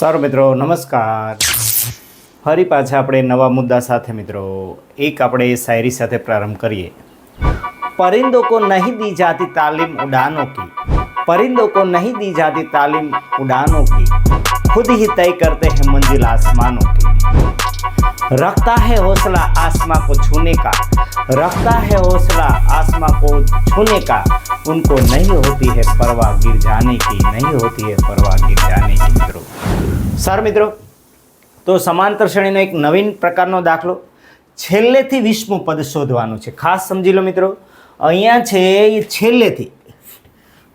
સારું મિત્રો નમસ્કાર ફરી પાછા આપણે નવા મુદ્દા સાથે મિત્રો એક આપણે શાયરી સાથે પ્રારંભ કરીએ परिंदों को नहीं दी जाती तालीम उड़ानों की परिंदों को नहीं दी जाती तालीम उड़ानों की खुद ही तय करते हैं मंजिल आसमानों की रखता है हौसला आसमां को छूने का रखता है हौसला आसमां को छूने का उनको नहीं होती है परवाह गिर जाने की नहीं होती है परवाह गिर जाने की મિત્રો સારું મિત્રો તો સમાંતર શ્રેણીનો એક નવીન પ્રકારનો દાખલો છેલ્લેથી વીસમું પદ શોધવાનું છે ખાસ સમજી લો મિત્રો અહીંયા છે એ છેલ્લેથી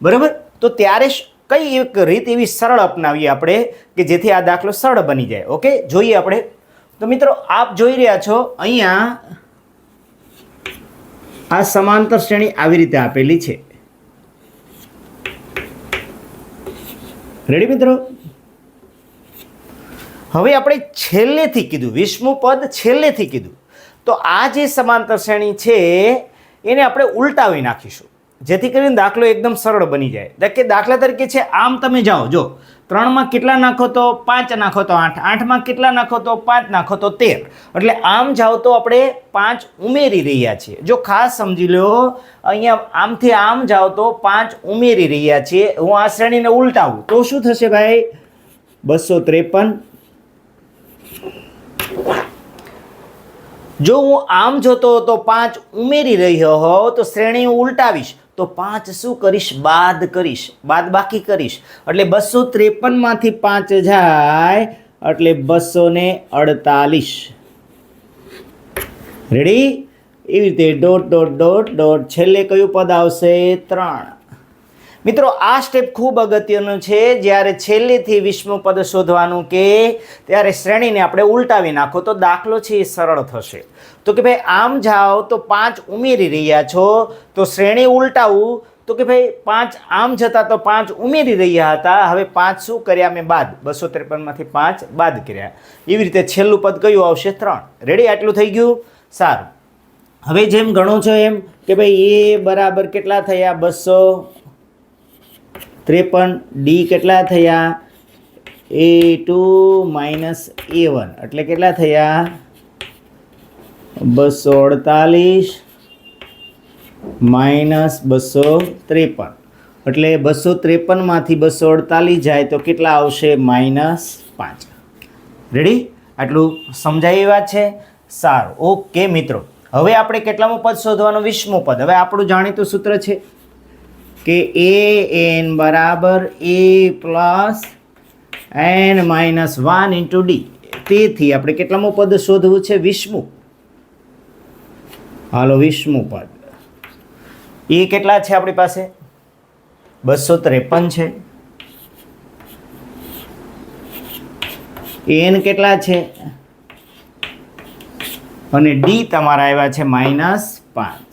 બરાબર તો ત્યારે શ- કઈ એક રીત એવી સરળ અપનાવીએ આપણે કે જેથી આ દાખલો સરળ બની જાય ઓકે જોઈએ આપણે તો મિત્રો, આપ જોઈ રહ્યા છો, અહીંયા આ સમાંતર શ્રેણી આવી રીતે આપેલી છે. રેડી મિત્રો? હવે આપણે છેલ્લેથી કીધું, વિષ્ણુ પદ છેલ્લેથી કીધું. તો આ જે સમાંતર શ્રેણી છે, એને આપણે ઉલટાવી નાખીશું. જેથી કરીને દાખલો એકદમ સરળ બની જાય. કે દાખલા તરીકે છે, આમ તમે જાઓ, જો, ત્રણમાં કેટલા નાખો તો પાંચ નાખો તો આઠ, આઠમાં કેટલા નાખો તો પાંચ નાખો તો તેર. એટલે આમ જાઓ તો આપણે પાંચ ઉમેરી રહ્યા છીએ. જો ખાસ સમજી લો, અહીંયા આમથી આમ જાઓ તો પાંચ ઉમેરી રહ્યા છીએ. હું આ શ્રેણીને ઉલટાવું. તો શું થશે ભાઈ? બસો ત્રેપન. જો હું આમ જોતો તો પાંચ ઉમેરી રહ્યો હોઉં તો શ્રેણી હું ઉલટાવીશ. તો પાંચ શું કરીશ? બાદ કરીશ. બાદ બાકી કરીશ. એટલે બસો ત્રેપનમાંથી પાંચ જાય, એટલે બસો ને અડતાલીસ. રેડી એવી રીતે ડોટ ડોટ ડોટ ડોટ છેલ્લે કયું પદ આવશે? ત્રણ. મિત્રો, આ સ્ટેપ ખૂબ અગત્યનું છે. જ્યારે છેલ્લેથી વિશ્વ પદ શોધવાનું કે ત્યારે શ્રેણીને આપણે ઉલટાવી નાખો તો દાખલો છે એ સરળ થશે. તો કે ભાઈ, આમ જાઓ તો પાંચ ઉમેરી રહ્યા છો તો શ્રેણી ઉલટાવું. તો કે ભાઈ, પાંચ આમ જતા તો પાંચ ઉમેરી રહ્યા હતા. હવે પાંચ શું કર્યા? મેં બાદ બસો ત્રેપનમાંથી પાંચ બાદ કર્યા. એવી રીતે છેલ્લું પદ કયું આવશે? ત્રણ. રેડી આટલું થઈ ગયું? સારું. હવે જેમ ગણો છો એમ કે ભાઈ, એ બરાબર કેટલા થયા? બસો ત્રેપન ડી કેટલા થયા? A two minus A one એટલે કેટલા થયા? બસો અડતાલીસ માઇનસ બસો ત્રેપન એટલે બસો ત્રેપનમાંથી બસો અડતાલીસ જાય તો કેટલા આવશે? માઇનસ પાંચ. રેડી આટલું સમજાય વાત છે? સારું. ઓકે મિત્રો. હવે આપણે કેટલામું પદ શોધવાનું? વીસમું પદ. હવે આપણું જાણીતું સૂત્ર છે કે એ એન બરાબર A plus N minus one into D તેથી આપણે કેટલામું પદ શોધવું છે? વીસમું હાલો વીસમું પદ. એ કેટલા છે આપણી પાસે? બસો ત્રેપન છે. એન કેટલા છે? અને ડી તમારા આવ્યા છે માઇનસ પાંચ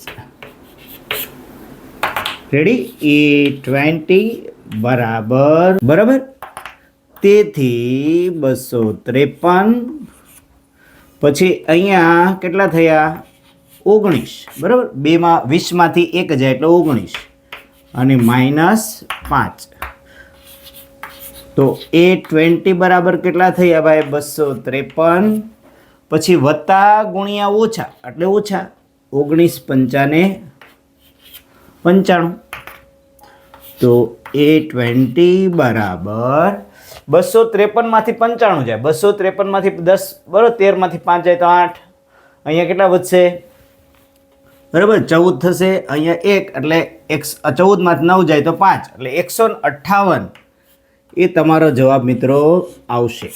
રેડી? એ ટ્વેન્ટી બરાબર. બરાબર? તેથી બસો ત્રેપન. પછી અહીંયા કેટલા થયા? ઓગણીસ. બરાબર? બેમાં વીસમાંથી એક જાય એટલે ઓગણીસ. અને માઇનસ પાંચ. તો એ ટ્વેન્ટી બરાબર કેટલા થયા ભાઈ? બસો ત્રેપન. પછી વત્તા ગુણ્યા ઓછા. એટલે ઓછા. ઓગણીસ પંચાને પંચાણું. તો એ ટ્વેન્ટી બરાબર. બસો ત્રેપનમાંથી પંચાણું જાય. બસો ત્રેપનમાંથી દસ, બરાબર તેરમાંથી પાંચ જાય તો આઠ. અહીંયા કેટલા વધશે? બરાબર, ચૌદ થશે. અહીંયા એક, એટલે એક ચૌદમાંથી નવ જાય તો પાંચ. એટલે એકસો અઠ્ઠાવન. એ તમારો જવાબ મિત્રો આવશે.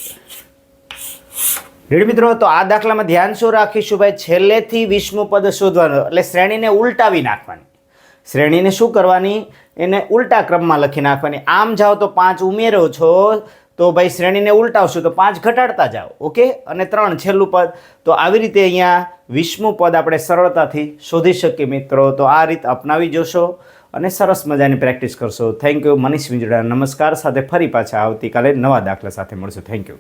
રેડી મિત્રો? તો આ દાખલામાં ધ્યાન શું રાખીશું ભાઈ? છેલ્લેથી વીસમું પદ શોધવાનું, એટલે શ્રેણીને ઉલટાવી નાખવાની. શ્રેણીને શું કરવાની? એને ઉલટા ક્રમમાં લખી નાખવાની. આમ જાઓ તો પાંચ ઉમેરો છો, તો ભાઈ શ્રેણીને ઉલટાવશું તો પાંચ ઘટાડતા જાઓ, ઓકે? અને ત્રણ છેલ્લું પદ. તો આવી રીતે અહીંયા વીસમું પદ આપણે સરળતાથી શોધી શકીએ મિત્રો. તો આ રીત અપનાવી જોશો અને સરસ મજાની પ્રેક્ટિસ કરશો. Thank you Manish Vinjada. નમસ્કાર. સાથે ફરી પાછા આવતીકાલે નવા દાખલા સાથે મળશું. Thank you